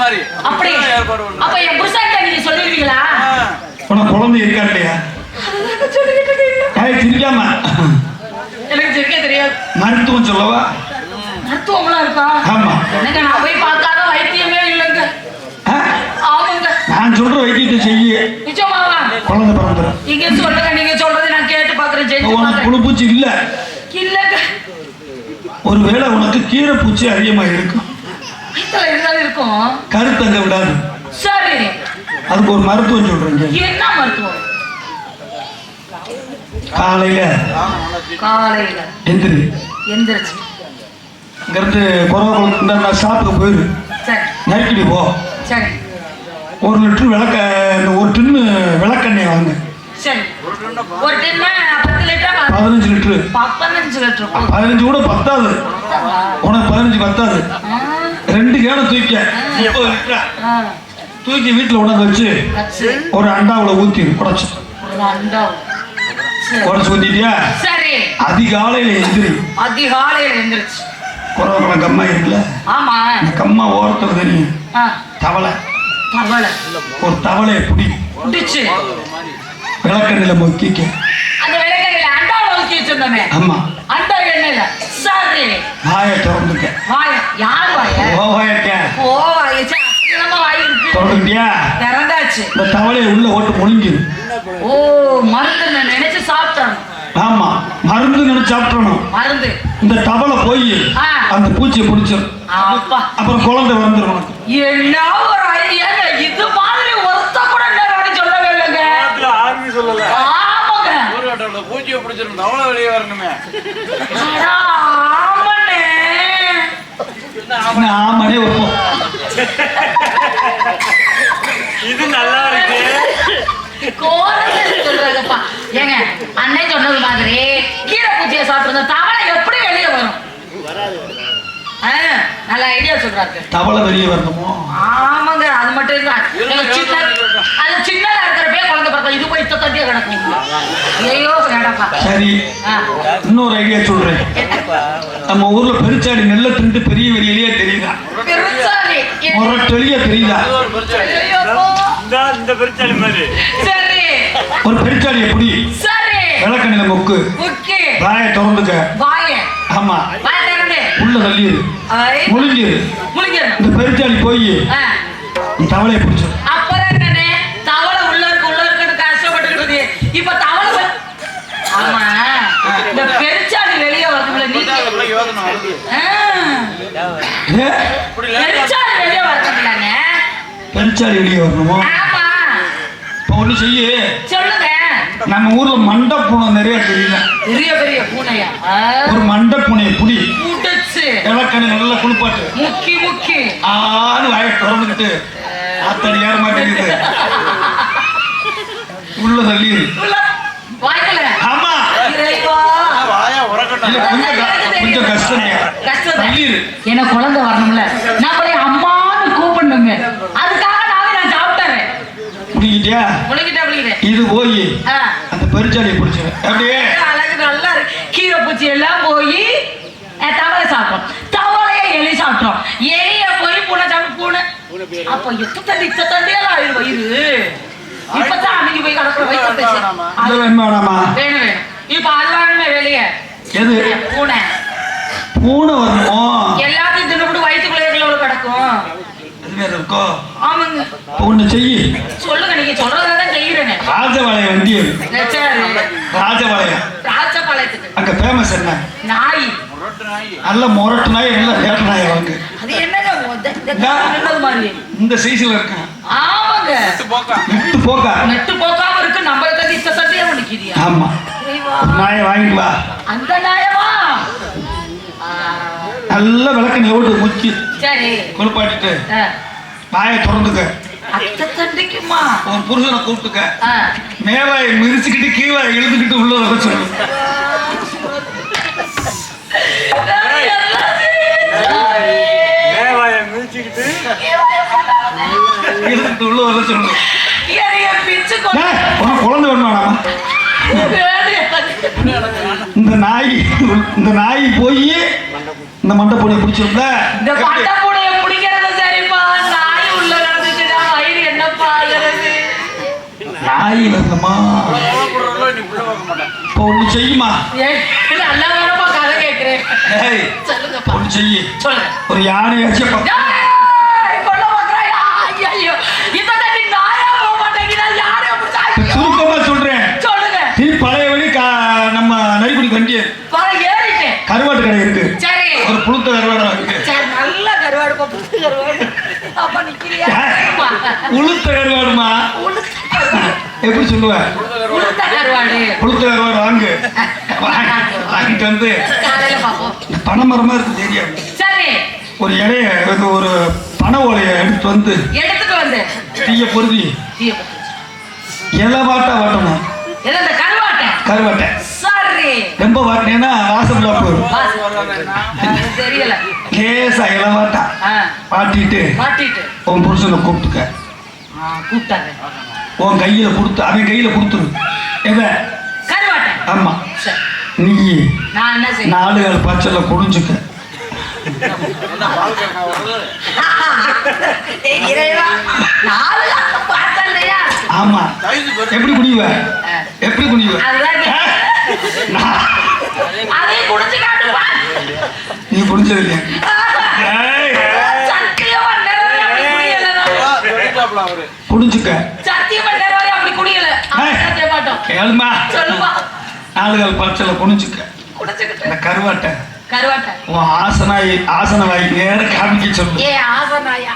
மாதிரி. அப்படி. அப்ப என் புருஷன்ட்ட நீங்க சொல்லிருவீங்களா. உனக்கு குழந்தை இருக்கா இல்லையா. ஏய் சிரிக்காம எனக்கு சிரிக்க தெரியாது. மருத்துவம் சொல்லவா? மருத்துவம்லாம் இருக்கா? ஆமா. எனக்கு நான் போய் பார்க்காத வைத்தியமே இல்லைங்க? ஆமாங்க. நான் சொல்ற வைத்தியத்தை செய்ய. நிஜமாவா? குழந்தை பிறந்துடும் நீங்க சொல்லுங்க நீங்க சொல்றது நான் கேட்டு பாக்குறேன் செஞ்சு உனக்கு புழு பூச்சி இல்ல. இல்லங்க. ஒருவேளை உனக்கு கீரை பூச்சி அதிகமா இருக்கும். இருந்தாலும் இருக்கும். கருத்தங்க விடாது? சரி. அதுக்கு ஒரு மருத்துவம் சொல்றேன் என்ன மருத்துவம்? காலையில காலையில. எந்திரி. எந்திரிச்சு. இங்கிருந்து குறவர்கள் இந்த ஷாப்புக்கு போயிரு. சரி. நறுக்கிடி போ. சரி. ஒரு லிட்டர் விளக்க ஒரு டின்னு விளக்கெண்ணெய் வாங்க. பதினஞ்சு லிட்டரு. பதினஞ்சு கூட பத்தாது. உனக்கு பதினஞ்சு பத்தாது. ரெண்டு கேனை தூக்க. தூக்கி வீட்டில் உணர்ந்து வச்சு ஒரு அண்டாவில். சரி. குறைச்சு ஊற்றிட்டியா சரி. அதிகாலையில் எந்திரி. அதிகாலையில எந்திரிச்சு. குறவக்குள்ள கம்மா இருக்குல்ல? ஆமா. அந்த கம்மா ஓரத்தில் தெரியும் ஆ, தவளை. தவளை. ஒரு தவளையை பிடி. குடிச்சு விளக்கெண்ணில் மொக்கிக்க அந்த விளக்கறையில அண்டாவை ஊத்தி வச்சிருந்தோமே. அந்த எண்ணெயில. சரி. வாயை திறந்துக்க. வாய. யார் வாய ஓவாயக்க ஓ வாய சே, அப்படி நம்ம வாய் இருக்கு திறந்துட்டியா திறந்தாச்சு. இந்த தவளையை உள்ள ஓட்டு முழுங்கிரு ஓ மருந்து நான் நினைச்சு சாப்பிட்டேன் ஆமா மருந்து நினைச்சு சாப்பிடணும். மருந்து. இந்த தவளை போய். அந்த பூச்சியை பிடிச்சிரும். அப்பா. அப்புறம் குழந்தை வந்துடும் உனக்கு. என்ன ஒரு ஐடியாங்க? இது மாதிரி ஒருத்த கூட சொல்லவே இல்லைங்க. ஆர்மி சொல்லல. ஆமாங்க. ஒரு கட்டோட பூச்சியை பிடிச்சிருந்தோம் அவ்வளவு வெளியே வரணுமே. என்ன ஆமானே வைப்போம். இது நல்லா இருக்கு. கோரத்தை சொல்றாங்கப்பா ஏங்க அண்ணன் சொன்னது மாதிரி கீரை பூச்சியை சாப்பிட்டு தவளை எப்படி வெளியே வரும்? நல்ல ஐடியா சொல்றாரு. தவளை வெளியே வரணுமோ? ஆமாங்க அது மட்டும் சின்ன இல்ல. அது சின்னதா இருக்கிறப்பே குழந்தை பிறக்கும். இது போய் தட்டியா கிடக்கும். ஐயோ சரி. இன்னொரு ஐடியா சொல்றேன். நம்ம ஊர்ல பெருச்சாடி நெல்லை திண்டு பெரிய வெளியிலேயே தெரியுதா? முரட்டொலியா தெரியுதா? இந்த பெருச்சாளி மாதிரி. ஒரு பெருச்சாடி எப்படி? சரி. விளக்கண்ணில மொக்கு. வாயை திறந்துக்க. ஆமா. உள்ள முழுங்கிரு. முழிஞ்சிடணும். இந்த பெருச்சாடி போய். ஆ, தவளையை கஷ்டப்பட்டுக்கிட்டு இப்ப தவளை ஆமா இந்த பெருச்சாடி வெளியே வரதுல நீ பெருச்சாடி வெளியே வரணுமோ? ஒண்ணு செய்யு. சொல்லுங்க. நம்ம ஊர்ல மண்டை பூனை நிறைய தெரியல பெரிய பெரிய பூனையா? ஆ, ஒரு மண்டை பூனையை புடி புடிச்சு நல்லா குளிப்பாட்டு. முக்கி முக்கி. ஆன்னு வாயை திறந்துக்கிட்டு ஆத்தடி ஏற மாட்டேங்குது. உள்ள ஆமா. வாயா உறக்கணும். கொஞ்சம் கஷ்டம் கஷ்டம் எனக்கு குழந்தை வரணும்ல. நான் போய் அம்மான்னு கூப்பிடணுங்க. அதுக்காக நானே நான் சாப்பிட்டேன் பிடிக்கிட்டியா முழுகிட்டேன் இது போய். அந்த பெருச்சாடியை பிடிச்சிரு. அப்படியே. அழகு நல்லா இருக்கு. கீரை பூச்சி எல்லாம் போய் தவளை சாப்பிட்டோம். தவளைய எலி சாப்பிட்டோம். எலிய போய் பூனை சாப்பிட்டு பூனை. அப்ப எத்த தண்டி இத்த தண்டியெல்லாம் ஆயிடும் வயிறு? இப்பதான் அன்னைக்கு போய் கிடக்குற வயிற்று வேணுமா வேணாமா? இப்ப வேணுமே வெளியே. எது? பூனை. பூனை வரணுமோ எல்லாத்தையும் தின்னுபிட்டு வயிற்றுக்குள்ளே கிடக்கும்? ஆமாங்க. ஒண்ணு செய்யு. சொல்லுங்க நீங்க சொல்றதான் செய்யறேனே. ராஜபாளையம் வண்டி ராஜபாளையம். ராஜபாளையத்துக்கு. அங்க ஃபேமஸ் என்ன? நாய். முரட்டு நாய் நல்ல முரட்டு நாய் நல்ல வேட்ட நாய் வாங்கு. அது என்னங்க இந்த- இந்த இந்த சைஸ்ல இருக்கான். ஆமாங்க. விட்டு போக்கா? விட்டு போக்கா? நெட்டு போக்காம இருக்கு நம்ம கட்டி இத்த தட்டியே நிக்கிறியா ஆமா. நாயை வாங்கிட்டு வா. அந்த நாயமா ஆ, நல்ல விளக்கு நெவுடு முக்கி சரி. குளிப்பாட்டிட்டு. வாயை திறந்துக்க. உன் புருஷனை கூப்பிட்டுக்க. ஆ, மேவாயை மிதிச்சுக்கிட்டு கீழே இழுத்துக்கிட்டு உள்ள வர சொல்லு. மேவாயை மிதிச்சுக்கிட்டு இழுத்துக்கிட்டு உள்ள வர சொல்லு. உனக்கு குழந்தை வேணுமாடா? இந்த நாய் இந்த நாய் போய் இந்த மண்டை பூனை பிடிச்சிருந்தா? இந்த மண்டை பூனையை பிடிக்கிறது சரிப்பா. நாய் உள்ள நடந்துச்சுடா. மயிர் என்ன பாக்குறது நாய் இல்லம்மா. இப்போ ஒண்ணு செய்யுமா? ஒண்ணு செய்யு. ஒரு யானை வச்சு ஐயோ. இருக்கு நல்ல கருவாடு கருவாடு. அப்ப நிக்கிறியா? உளுத்த கருவாடுமா. எப்படி சொல்லுவ? உளுத்த கருவாடு. வாங்கு. வாங்கி- வாங்கிட்டு வந்து. இந்த பனைமரமா இருக்கு தெரியும் சரி. ஒரு இலைய ஒரு பனை ஓலையை எடுத்து வந்து எடுத்துட்டு வந்து. தீய பொருதி. இலை வாட்டா வாட்டணும். கருவாட்டை? கருவாட்டை. ரொம்ப வாட்டினேன்னா வாசம் தெரியல. லேசா இலை வாட்டா ஆ, வாட்டிட்டு மாட்டிட்டு. உன் புருஷனை கூப்பிட்டுக்க. கூப்பிட்டாங்க. உன் கையில கொடுத்து அவன் கையில கொடுத்துரு. எத ஆமா நீ நான் என்ன செய்ய? நாலு கால் பச்சைல குடிஞ்சுக்க. ஆமா. எப்படி குடிவ எப்படி குடிவ அதையும் குடிச்சு காட்டுப்பா நீ குடிச்சது இல்லையா சத்தியமா குடிச்சுக்க சத்தியமா அப்படி கேளுமா. பச்சைல குடிச்சுக்கிட்டு. இந்த கருவாட்டை. கருவாட்டை. உன் ஆசனாய் ஆசன வாய் நேர காமிக்க சொல்லு. ஏ ஆசனாயா?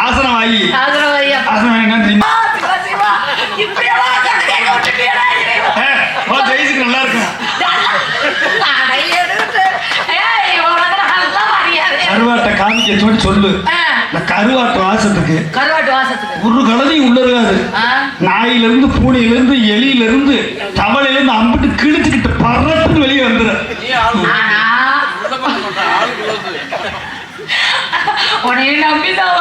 ஆசன வாயி ஆசனவாயா ஆசன வாய் என்ன தெரியுமா சிவா ஜெயிச்சுக்கு நல்லா இருக்கும். கருவாட்டை காமிக்க சொல்லி கருவாட்டு வாசத்துக்கு. கருவாட்டு வாசத்துக்கு ஒரு கலதையும் உள்ள இருக்காது ஆ, நாயில இருந்து பூனையில இருந்து எலியில இருந்து தவளையில இருந்து அம்பிட்டு கிழிச்சுக்கிட்டு பறட்டுன்னு வெளியே வந்துடும் நம்பிதான்